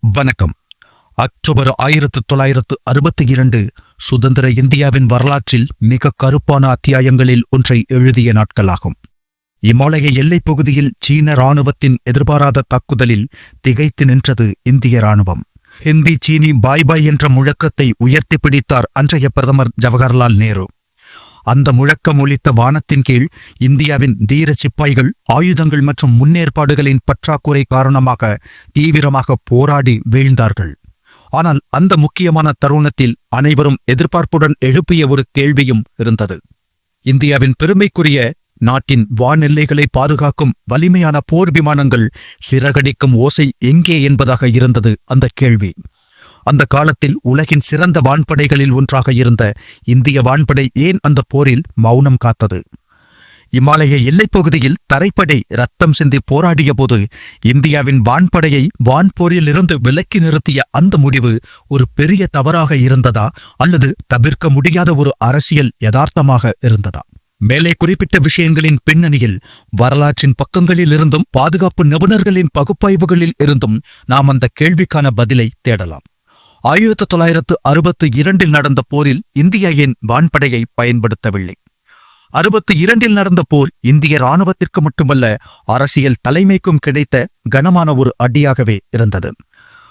வணக்கம். அக்டோபர் ஆயிரத்து தொள்ளாயிரத்து அறுபத்தி இரண்டு சுதந்திர இந்தியாவின் வரலாற்றில் மிக கருப்பான அத்தியாயங்களில் ஒன்றை எழுதிய நாட்களாகும். இமாலய எல்லைப் பகுதியில் சீன ராணுவத்தின் எதிர்பாராத தாக்குதலில் திகைத்து நின்றது இந்திய ராணுவம் ஹிந்தி சீனி பாய் பாய் என்ற முழக்கத்தை உயர்த்தி பிடித்தார் அன்றைய பிரதமர் ஜவஹர்லால் நேரு. அந்த முழக்கம் ஒலித்த வானத்தின் கீழ் இந்தியாவின் தீர சிப்பாய்கள் ஆயுதங்கள் மற்றும் முன்னேற்பாடுகளின் பற்றாக்குறை காரணமாக தீவிரமாக போராடி வீழ்ந்தார்கள். ஆனால் அந்த முக்கியமான தருணத்தில் அனைவரும் எதிர்பார்ப்புடன் எழுப்பிய ஒரு கேள்வியும் இருந்தது. இந்தியாவின் பெருமைக்குரிய நாட்டின் வானெல்லைகளை பாதுகாக்கும் வலிமையான போர் விமானங்கள் சிறகடிக்கும் ஓசை எங்கே என்பதாக இருந்தது அந்த கேள்வி. அந்த காலத்தில் உலகின் சிறந்த வான்படைகளில் ஒன்றாக இருந்த இந்திய வான்படை ஏன் அந்த போரில் மௌனம் காத்தது? இமாலய எல்லைப் பகுதியில் தரைப்படை ரத்தம் சிந்தி போராடிய போது இந்தியாவின் வான்படையை வான்போரில் இருந்து விலக்கி நிறுத்திய அந்த முடிவு ஒரு பெரிய தவறாக இருந்ததா அல்லது தவிர்க்க முடியாத ஒரு அரசியல் யதார்த்தமாக இருந்ததா? மேலே குறிப்பிட்ட விஷயங்களின் பின்னணியில் வரலாற்றின் பக்கங்களில் இருந்தும் பாதுகாப்பு நிபுணர்களின் பகுப்பாய்வுகளில் இருந்தும் நாம் அந்த கேள்விக்கான பதிலை தேடலாம். ஆயிரத்து தொள்ளாயிரத்து அறுபத்து இரண்டில் நடந்த போரில் இந்தியா ஏன் வான்படையை பயன்படுத்தவில்லை? அறுபத்து இரண்டில் நடந்த போர் இந்திய இராணுவத்திற்கு மட்டுமல்ல அரசியல் தலைமைக்கும் கிடைத்த கனமான ஒரு அடியாகவே இருந்தது.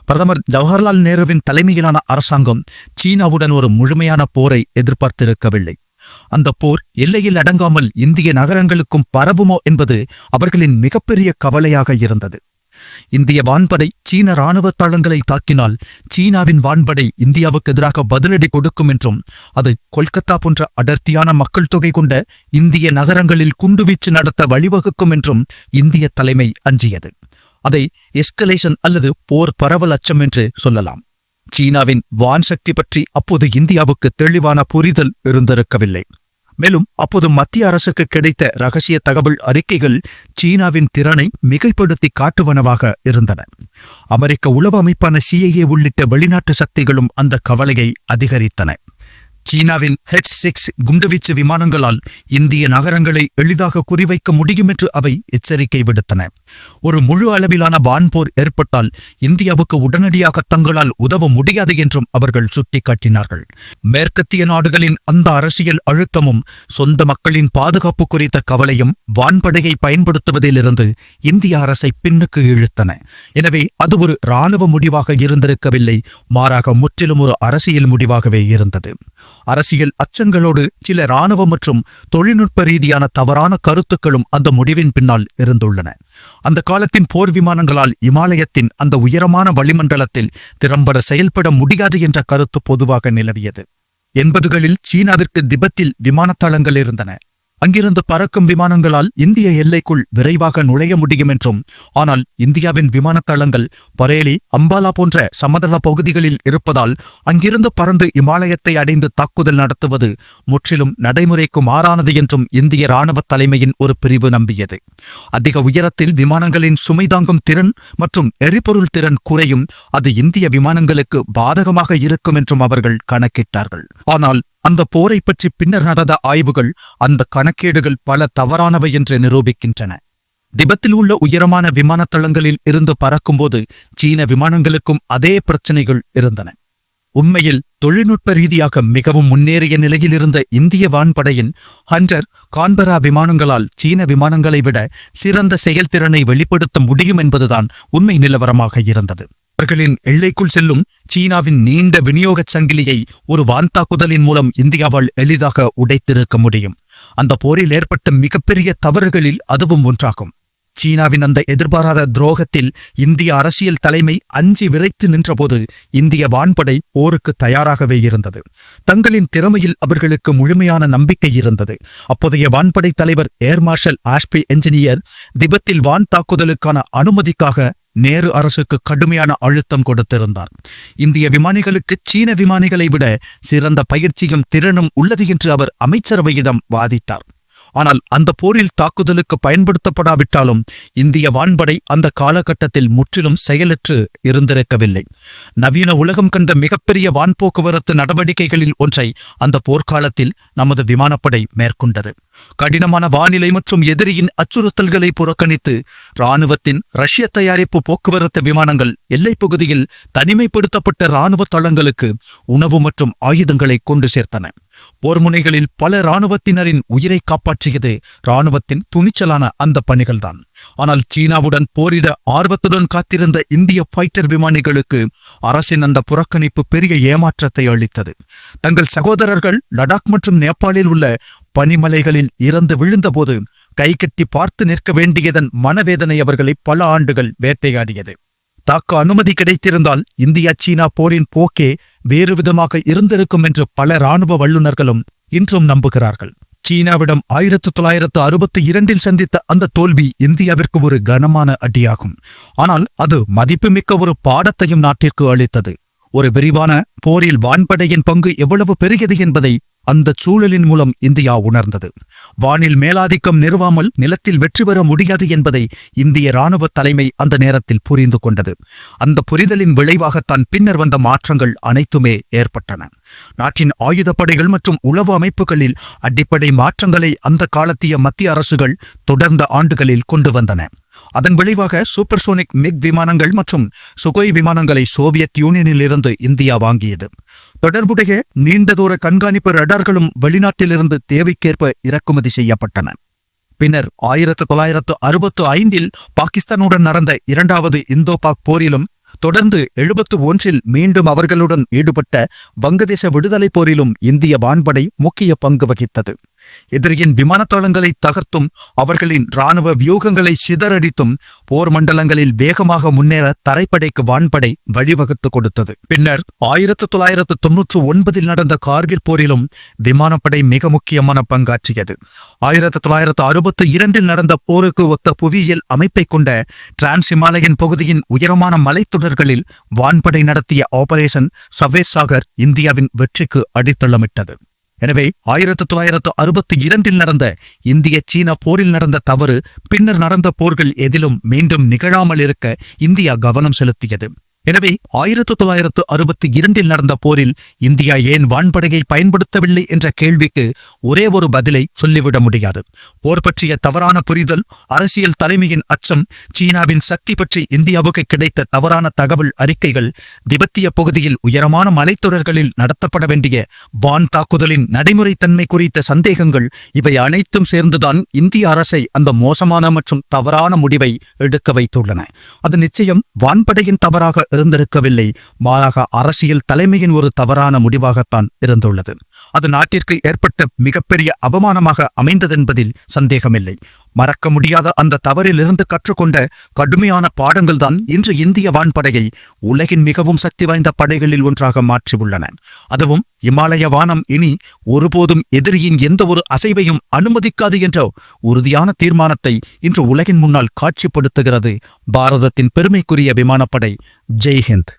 பிரதமர் ஜவஹர்லால் நேருவின் தலைமையிலான அரசாங்கம் சீனாவுடன் ஒரு முழுமையான போரை எதிர்பார்த்திருக்கவில்லை. அந்த போர் எல்லையில் அடங்காமல் இந்திய நகரங்களுக்கும் பரவுமோ என்பது அவர்களின் மிகப்பெரிய கவலையாக இருந்தது. இந்திய வான்படை சீன இராணுவ தளங்களை தாக்கினால் சீனாவின் வான்படை இந்தியாவுக்கு எதிராக பதிலடி கொடுக்கும் என்றும் அது கொல்கத்தா போன்ற அடர்த்தியான மக்கள் தொகை கொண்ட இந்திய நகரங்களில் குண்டுவீச்சு நடத்த வழிவகுக்கும் என்றும் இந்திய தலைமை அஞ்சியது. அதை எஸ்கலேஷன் அல்லது போர் பரவல் அச்சம் என்று சொல்லலாம். சீனாவின் வான் சக்தி பற்றி அப்போது இந்தியாவுக்கு தெளிவான புரிதல் இருந்திருக்கவில்லை. மேலும் அப்போது மத்திய அரசுக்கு கிடைத்த ரகசிய தகவல் அறிக்கைகள் சீனாவின் திறனை மிகைப்படுத்தி காட்டுவனவாக இருந்தன. அமெரிக்க உளவு அமைப்பான சிஐஏ உள்ளிட்ட வெளிநாட்டு சக்திகளும் அந்த கவலையை அதிகரித்தன. சீனாவின் ஹெச் சிக்ஸ் குண்டுவீச்சு விமானங்களால் இந்திய நகரங்களை எளிதாக குறிவைக்க முடியும் என்று அவை எச்சரிக்கை விடுத்தன. ஒரு முழு அளவிலான வான்போர் ஏற்பட்டால் இந்தியாவுக்கு உடனடியாக தங்களால் உதவ முடியாது என்றும் அவர்கள் சுட்டிக்காட்டினார்கள். மேற்கத்திய நாடுகளின் அந்த அரசியல் அழுத்தமும் சொந்த மக்களின் பாதுகாப்பு குறித்த கவலையும் வான்படையை பயன்படுத்துவதிலிருந்து இந்திய அரசை பின்னுக்கு இழுத்தன. எனவே அது ஒரு இராணுவ முடிவாக இருந்திருக்கவில்லை மாறாக முற்றிலும் ஒரு அரசியல் முடிவாகவே இருந்தது. அரசியல் அச்சங்களோடு சில இராணுவ மற்றும் தொழில்நுட்ப ரீதியான தவறான கருத்துக்களும் அந்த முடிவின் பின்னால் இருந்துள்ளன. அந்த காலத்தின் போர் விமானங்களால் இமாலயத்தின் அந்த உயரமான வளிமண்டலத்தில் திறம்பட செயல்பட முடியாது என்ற கருத்து பொதுவாக நிலவியது. எண்பதுகளில் சீனாவிற்கு திபெத்தில் விமானத்தளங்கள் இருந்தன. அங்கிருந்து பறக்கும் விமானங்களால் இந்திய எல்லைக்குள் விரைவாக நுழைய முடியும் என்றும் ஆனால் இந்தியாவின் விமானத்தளங்கள் பரேலி அம்பாலா போன்ற சமதள பகுதிகளில் இருப்பதால் அங்கிருந்து பறந்து இமாலயத்தை அடைந்து தாக்குதல் நடத்துவது முற்றிலும் நடைமுறைக்கு மாறானது என்றும் இந்திய ராணுவ தலைமையின் ஒரு பிரிவு நம்பியது. அதிக உயரத்தில் விமானங்களின் சுமை தாங்கும் திறன் மற்றும் எரிபொருள் திறன் குறையும் அது இந்திய விமானங்களுக்கு பாதகமாக இருக்கும் என்றும் அவர்கள் கணக்கிட்டார்கள். ஆனால் அந்த போரை பற்றி பின்னர் நடந்த ஆய்வுகள் அந்த கணக்கேடுகள் பல தவறானவை என்று நிரூபிக்கின்றன. திபத்தில் உள்ள உயரமான விமானத்தளங்களில் இருந்து பறக்கும்போது சீன விமானங்களுக்கும் அதே பிரச்சனைகள் இருந்தன. உண்மையில் தொழில்நுட்ப ரீதியாக மிகவும் முன்னேறிய நிலையில் இருந்த இந்திய வான்படையின் ஹண்டர் கான்பரா விமானங்களால் சீன விமானங்களை விட சிறந்த செயல்திறனை வெளிப்படுத்த முடியும் என்பதுதான் உண்மை நிலவரமாக இருந்தது. அவர்களின் எல்லைக்குள் செல்லும் சீனாவின் நீண்ட விநியோகச் சங்கிலியை ஒரு வான்தாக்குதலின் மூலம் இந்தியாவால் எளிதாக உடைத்திருக்க முடியும். அந்த போரில் ஏற்பட்ட மிகப்பெரிய தவறுகளில் அதுவும் ஒன்றாகும். சீனாவின் அந்த எதிர்பாராத துரோகத்தில் இந்திய அரசியல் தலைமை அஞ்சி விரைத்து நின்றபோது இந்திய வான்படை போருக்கு தயாராகவே இருந்தது. தங்களின் திறமையில் அவர்களுக்கு முழுமையான நம்பிக்கை இருந்தது. அப்போதைய வான்படை தலைவர் ஏர் மார்ஷல் ஆஷ்பி என்ஜினியர் திபெத்தில் வான் தாக்குதலுக்கான அனுமதிக்காக நேரு அரசுக்கு கடுமையான அழுத்தம் கொடுத்திருந்தார். இந்திய விமானிகளுக்கு சீன விமானிகளை விட சிறந்த பயிற்சியும் திறனும் உள்ளது என்று அவர் அமைச்சரவையிடம் வாதிட்டார். ஆனால் அந்த போரில் தாக்குதலுக்கு பயன்படுத்தப்படாவிட்டாலும் இந்திய வான்படை அந்த காலகட்டத்தில் முற்றிலும் செயலற்று இருந்திருக்கவில்லை. நவீன உலகம் கண்ட மிகப்பெரிய வான் போக்குவரத்து நடவடிக்கைகளில் ஒன்றை அந்த போர்க்காலத்தில் நமது விமானப்படை மேற்கொண்டது. கடினமான வானிலை மற்றும் எதிரியின் அச்சுறுத்தல்களை புறக்கணித்து இராணுவத்தின் ரஷ்ய தயாரிப்பு போக்குவரத்து விமானங்கள் எல்லைப் பகுதியில் தனிமைப்படுத்தப்பட்ட இராணுவ தளங்களுக்கு உணவு மற்றும் ஆயுதங்களை கொண்டு சேர்த்தன. போர்முனைகளில் பல ராணுவத்தினரின் உயிரை காப்பாற்றியது இராணுவத்தின் துணிச்சலான அந்த பணிகள்தான். ஆனால் சீனாவுடன் போரிட ஆர்வத்துடன் காத்திருந்த இந்திய ஃபைட்டர் விமானிகளுக்கு அரசின் அந்த புறக்கணிப்பு பெரிய ஏமாற்றத்தை அளித்தது. தங்கள் சகோதரர்கள் லடாக் மற்றும் நேபாளில் உள்ள பனிமலைகளில் இறந்து விழுந்தபோது கைகட்டி பார்த்து நிற்க வேண்டியதன் மனவேதனை அவர்களை பல ஆண்டுகள் வேட்டையாடியது. தாக்க அனுமதி கிடைத்திருந்தால் இந்தியா சீனா போரின் போக்கே வேறு விதமாக இருந்திருக்கும் என்று பல இராணுவ வல்லுநர்களும் இன்றும் நம்புகிறார்கள். சீனாவிடம் ஆயிரத்து தொள்ளாயிரத்து அறுபத்தி இரண்டில் சந்தித்த அந்த தோல்வி இந்தியாவிற்கு ஒரு கனமான அடியாகும். ஆனால் அது மதிப்புமிக்க ஒரு பாடத்தையும் நாட்டிற்கு அளித்தது. ஒரு விரிவான போரில் வான்படையின் பங்கு எவ்வளவு பெரியது என்பதை அந்த சூழலின் மூலம் இந்தியா உணர்ந்தது. வானில் மேலாதிக்கம் நிறுவாமல் நிலத்தில் வெற்றி பெற முடியாது என்பதை இந்திய இராணுவ தலைமை அந்த நேரத்தில் புரிந்து கொண்டது. அந்த புரிதலின் விளைவாகத்தான் பின்னர் வந்த மாற்றங்கள் அனைத்துமே ஏற்பட்டன. நாட்டின் ஆயுதப்படைகள் மற்றும் உளவு அமைப்புகளில் அடிப்படை மாற்றங்களை அந்த காலத்திய மத்திய அரசுகள் தொடர்ந்த ஆண்டுகளில் கொண்டு வந்தன. அதன் விளைவாக சூப்பர்சோனிக் மிக் விமானங்கள் மற்றும் சுகோய் விமானங்களை சோவியத் யூனியனில் இருந்து இந்தியா வாங்கியது. தொடர்புடைய நீண்ட தூர கண்காணிப்பு ரடார்களும் வெளிநாட்டிலிருந்து தேவைக்கேற்ப இறக்குமதி செய்யப்பட்டன. பின்னர் ஆயிரத்து தொள்ளாயிரத்து அறுபத்து ஐந்தில் பாகிஸ்தானுடன் நடந்த இரண்டாவது இந்தோ பாக் போரிலும் தொடர்ந்து எழுபத்து ஒன்றில் மீண்டும் அவர்களுடன் ஈடுபட்ட வங்கதேச விடுதலை போரிலும் இந்திய வான்படை முக்கிய பங்கு வகித்தது. எதிரியின் விமானத்தளங்களை தகர்த்தும் அவர்களின் இராணுவ வியூகங்களை சிதறடித்தும் போர் மண்டலங்களில் வேகமாக முன்னேற தரைப்படைக்கு வான்படை வழிவகுத்து கொடுத்தது. பின்னர் ஆயிரத்து தொள்ளாயிரத்து தொன்னூற்று ஒன்பதில் நடந்த கார்கில் போரிலும் விமானப்படை மிக முக்கியமான பங்காற்றியது. ஆயிரத்து தொள்ளாயிரத்து அறுபத்து இரண்டில் நடந்த போருக்கு ஒத்த புவியியல் அமைப்பை கொண்ட டிரான்ஸ் இமாலயன் பகுதியின் உயரமான மலைத்தொடர்களில் வான்படை நடத்திய ஆபரேஷன் சவேசாகர் இந்தியாவின் வெற்றிக்கு அடித்தளமிட்டது. எனவே ஆயிரத்து தொள்ளாயிரத்து அறுபத்தி இரண்டில் நடந்த இந்திய சீன போரில் நடந்த தவறு பின்னர் நடந்த போர்கள் எதிலும் மீண்டும் நிகழாமல் இருக்க இந்தியா கவனம் செலுத்தியது. எனவே ஆயிரத்து தொள்ளாயிரத்து அறுபத்தி இரண்டில் நடந்த போரில் இந்தியா ஏன் வான்படையை பயன்படுத்தவில்லை என்ற கேள்விக்கு ஒரே ஒரு பதிலை சொல்லிவிட முடியாது. போர் பற்றிய தவறான புரிதல் அரசியல் தலைமையின் அச்சம் சீனாவின் சக்தி பற்றி இந்தியாவுக்கு கிடைத்த தவறான தகவல் அறிக்கைகள் திபெத்திய பகுதியில் உயரமான மலைத்தொடர்களில் நடத்தப்பட வேண்டிய வான் தாக்குதலின் நடைமுறைத்தன்மை குறித்த சந்தேகங்கள் இவை அனைத்தும் சேர்ந்துதான் இந்திய அரசை அந்த மோசமான மற்றும் தவறான முடிவை எடுக்க வைத்துள்ளன. அது நிச்சயம் வான்படையின் தவறாக இருந்திருக்கவில்லை மாறாக அரசியல் தலைமையின் ஒரு தவறான முடிவாகத்தான் இருந்துள்ளது. அது நாட்டிற்கு ஏற்பட்ட மிகப்பெரிய அவமானமாக அமைந்ததென்பதில் சந்தேகமில்லை. மறக்க முடியாத அந்த தவறிலிருந்து கற்றுக்கொண்ட கடுமையான பாடங்கள்தான் இன்று இந்திய வான்படையை உலகின் மிகவும் சக்தி வாய்ந்த படைகளில் ஒன்றாக மாற்றியுள்ளன. அதுவும் இமாலய வானம் இனி ஒருபோதும் எதிரியின் எந்த ஒரு அசைவையும் அனுமதிக்காது என்ற உறுதியான தீர்மானத்தை இன்று உலகின் முன்னால் காட்சிப்படுத்துகிறது பாரதத்தின் பெருமைக்குரிய விமானப்படை ஜெய் ஹிந்த்